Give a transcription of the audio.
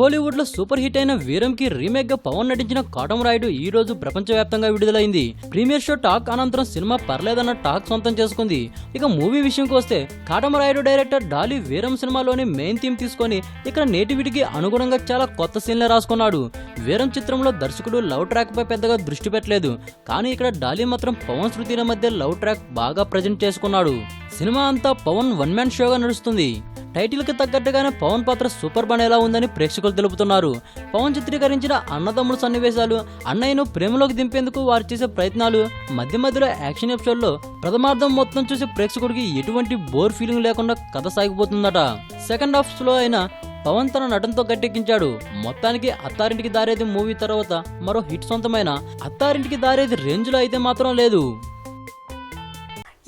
కోలీవుడ్లో super hit అయిన వీరం కి రీమేక్గా పవన్ నటించిన కాటం రాయుడు ఈ రోజు ప్రపంచవ్యాప్తంగా విడుదలైంది. ప్రీమియర్ షో టాక్ అనంతరం సినిమా పర్లేదన్న టాక్ సొంతం చేసుకుంది. ఇక మూవీ విషయంకి వస్తే కాటం రాయుడు డైరెక్టర్ డాలీ వీరం సినిమాలోని మెయిన్ థీమ్ తీసుకొని ఇక్కడ నేటివిటీకి అనుగుణంగా చాలా కొత్త సీన్లు రాసుకున్నాడు. వీరం చిత్రంలో దర్శకుడు లవ్ ట్రాక్ పై పెద్దగా దృష్టి పెట్టలేదు. కానీ ఇక్కడ డాలీ మాత్రం పవన్ శృతిల మధ్య లవ్ ట్రాక్ బాగా ప్రజెంట్ చేసుకున్నాడు. సినిమా అంతా పవన్ వన్ మ్యాన్ షోగా నడుస్తుంది. టైటిల్కి తగ్గట్టుగానే పవన్ పాత్ర సూపర్ బనేలా ఉందని ప్రేక్షకులు తెలుపుతున్నారు. పవన్ చిత్రీకరించిన అన్నదమ్ముల సన్నివేశాలు అన్నయ్యను ప్రేమలోకి దింపేందుకు వారు చేసే ప్రయత్నాలు మధ్య మధ్యలో యాక్షన్ ఎపిసోడ్లో ప్రథమార్థం మొత్తం చూసి ప్రేక్షకుడికి ఎటువంటి బోర్ ఫీలింగ్ లేకుండా కథ సాగిపోతుందట. సెకండ్ హాఫ్ స్లో అయినా పవన్ తన నటనతో గట్టెక్కించాడు. మొత్తానికి అత్తారింటికి దారేది మూవీ తర్వాత మరో హిట్ సొంతమైన అత్తారింటికి దారేది రేంజ్లో అయితే మాత్రం లేదు.